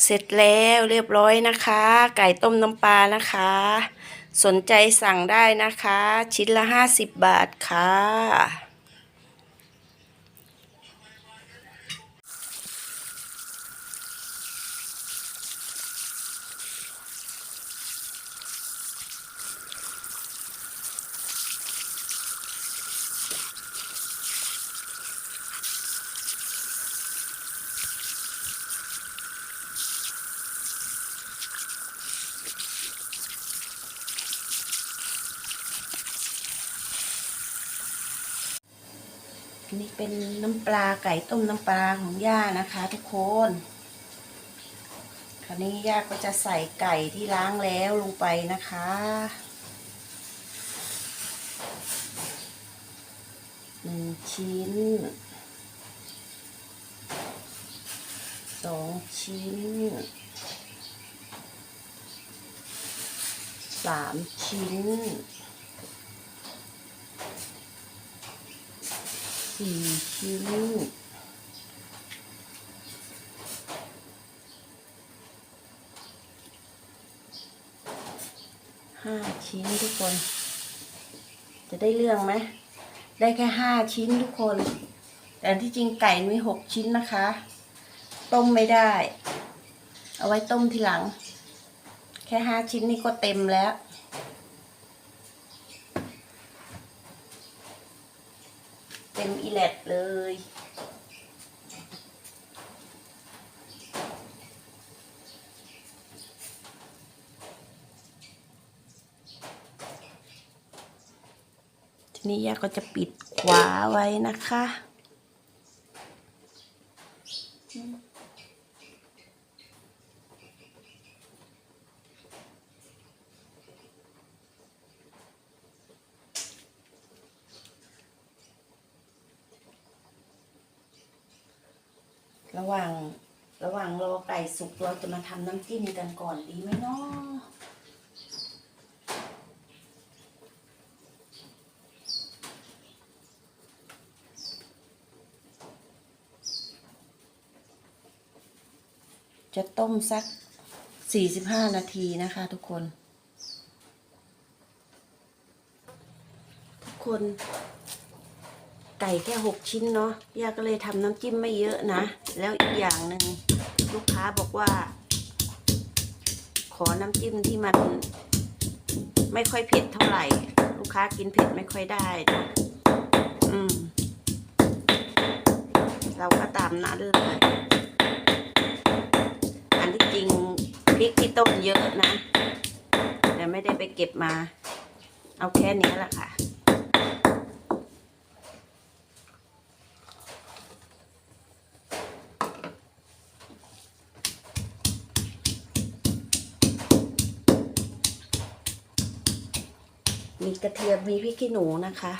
เสร็จแล้วเรียบร้อยนะคะ ไก่ต้มน้ำปลานะคะ สนใจสั่งได้นะคะ ชิ้นละ 50 บาทค่ะ อันนี้เป็นน้ำปลาไก่ต้มน้ำปลาของย่านะคะ ทุกคน คราวนี้ย่าก็จะใส่ไก่ที่ล้างแล้วลงไปนะคะ หนึ่งชิ้น สองชิ้น สามชิ้น สี่ชิ้นห้าชิ้นทุกคน จะได้เรื่องไหมได้แค่ห้าชิ้นทุกคน แต่ที่จริงไก่มีหกชิ้นนะคะ ต้มไม่ได้ เอาไว้ต้มทีหลัง แค่ห้าชิ้นนี่ก็เต็มแล้ว เต็มอี แลดเลย ทีนี้ย่าก็จะปิดขวาไว้นะคะ ระหว่างระหว่างรอไก่สุกเราจะมาทำน้ำจิ้มกันก่อนดีไหมเนาะจะต้มสัก 45 นาทีนะคะทุกคน ทุกคน ไก่แค่หกชิ้นเนาะย่าก็เลยทำน้ำจิ้มไม่เยอะนะ แล้วอีกอย่างหนึ่งลูกค้าบอกว่า ขอน้ำจิ้มที่มัน ไม่ค่อยเผ็ดเท่าไหร่ ลูกค้ากินเผ็ดไม่ค่อยได้ อืม เราก็ตามนั้นเลยอันที่จริงพริกที่ต้มเยอะนะ แต่ไม่ได้ไปเก็บมา เอาแค่นี้แหละค่ะ กระเทียมมีพริกขี้หนูนะคะ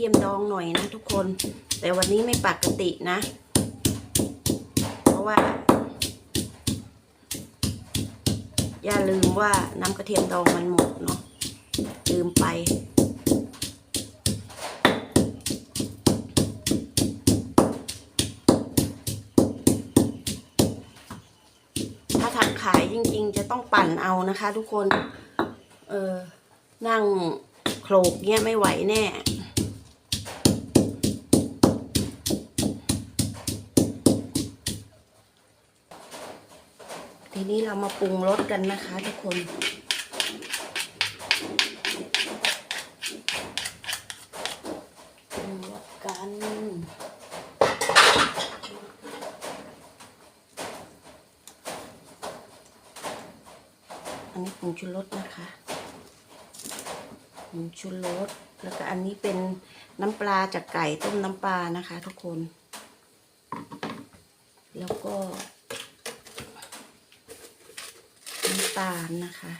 ทียมดองหน่อยนะทุกคน แต่วันนี้ไม่ปกตินะ เพราะว่า อย่าลืมว่าน้ำกระเทียมดองมันหมดเนาะลืมไปถ้าทำขายจริงๆ จะต้องปั่นเอานะคะทุกคน เออ นั่งโขลกเงี้ยไม่ไหวแน่ นี้เรามาปรุงรสกันนะคะทุกคนรุงรสกันอันนี้ผงชูรสนะคะผงชูรสแล้วก็อันนี้เป็นน้ำปลาจากไก่ต้มน้ำปลานะคะทุกคน แล้วก็ น้ำตาลนะคะ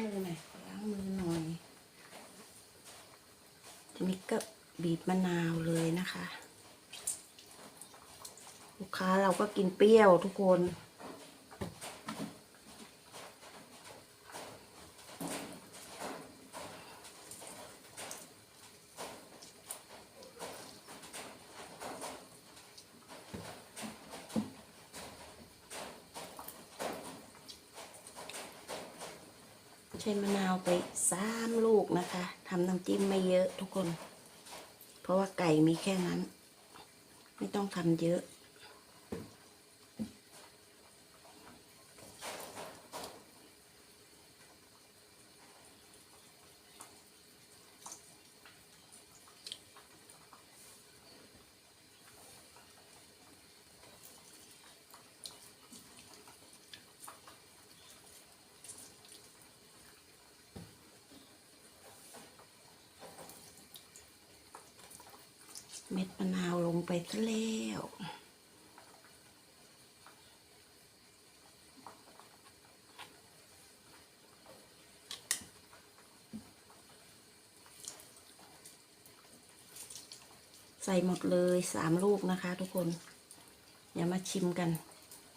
น่อยล้างมือหน่อย ทีนี้ก็บีบมะนาวเลยนะคะ ลูกค้าเราก็กินเปรี้ยวทุกคน ใช้มะนาวไปสามลูกนะคะทำน้ำจิ้มไม่เยอะทุกคน เพราะว่าไก่มีแค่นั้น ไม่ต้องทำเยอะ เม็ดมะนาวลงไปซะแล้วใส่หมดเลยสามลูกนะคะทุกคนอย่ามาชิมกัน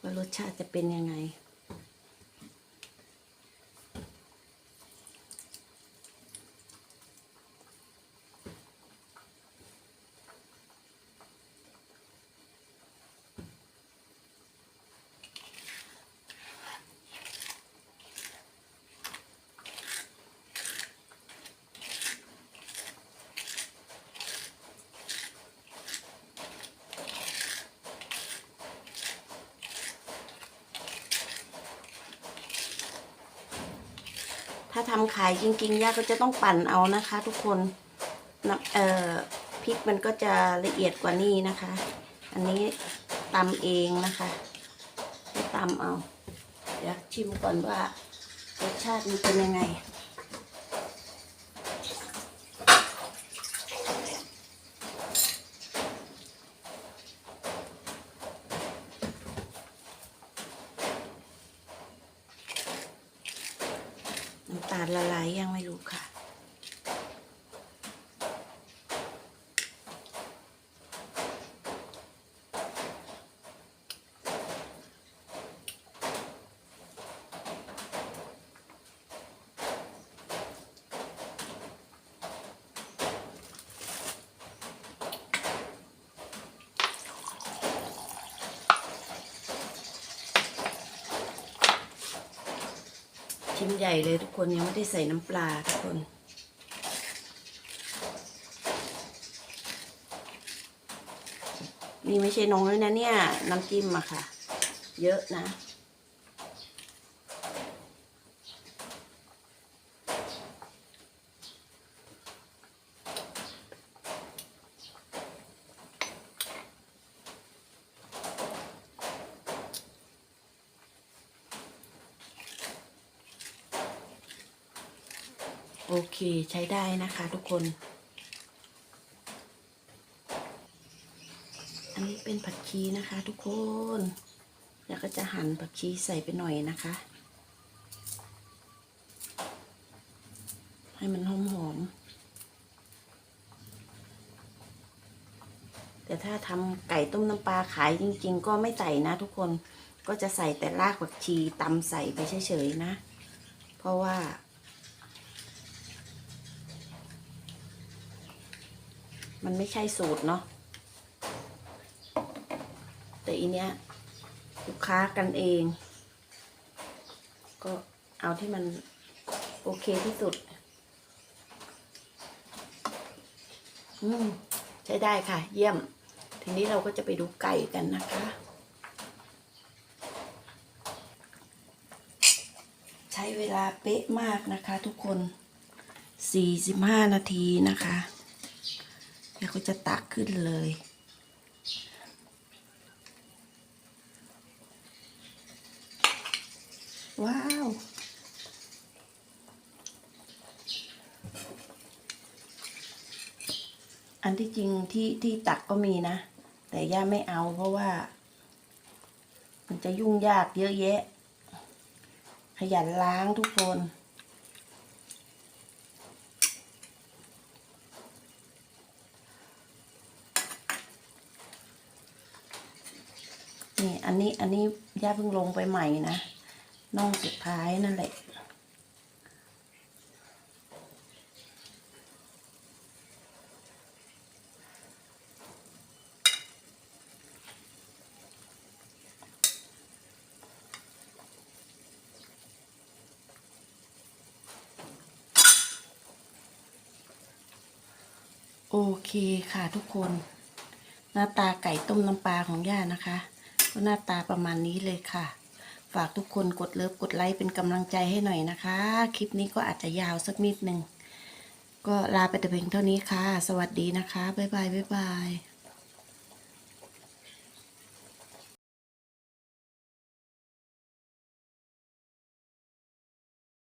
ว่ารสชาติจะเป็นยังไง ถ้าทำขายจริงๆย่าก็จะต้องปั่นเอานะคะ ทุกคนน้ำเอ่อพริกมันก็จะละเอียดกว่านี้นะคะ อันนี้ตำเองนะคะตำเอา เดี๋ยวชิมก่อนว่ารสชาติมันเป็นยังไง ละลายยังไม่รู้ค่ะ ชิ้นใหญ่เลยทุกคนยังไม่ได้ใส่น้ำปลาทุกคน นี่ไม่ใช่น้อยนะเนี่ยน้ำจิ้มอะค่ะ เยอะนะ โอเคใช้ได้นะคะทุกคน อันนี้เป็นผักชีนะคะทุกคน แล้วก็จะหั่นผักชีใส่ไปหน่อยนะคะ ให้มันหอมหอมๆแต่ถ้าทำไก่ต้มน้ำปลาขายจริง ๆ ก็ไม่ใส่นะทุกคนก็จะใส่แต่รากผักชีตำใส่ไปเฉยๆนะ เพราะว่า มันไม่ใช่สูตรเนาะแต่อีเนี้ยลูกค้ากันเอง ก็เอาที่มันโอเคที่สุด อืม ใช้ได้ค่ะ เยี่ยม ทีนี้เราก็จะไปดูไก่กันนะคะ ใช้เวลาเป๊ะมากนะคะทุกคน 45 นาทีนะคะ แล้วก็จะตักขึ้นเลย ว้าว อันที่จริงที่ที่ตักก็มีนะ แต่ย่าไม่เอาเพราะว่า มันจะยุ่งยากเยอะแยะ ขยันล้างทุกคน นี่อันนี้อันนี้ย่าเพิ่งลงไปใหม่นะน่องสุดท้ายนั่นแหละโอเคค่ะทุกคน หน้าตาไก่ต้มน้ำปลาของย่านะคะ ก็หน้าตาประมาณนี้เลยค่ะ ฝากทุกคนกดเลิฟกดไลค์เป็นกำลังใจให้หน่อยนะคะ คลิปนี้ก็อาจจะยาวสักนิดหนึ่งก็ลาไปแต่เพียงเท่านี้ค่ะ สวัสดีนะคะ บ๊ายบาย บ๊ายบาย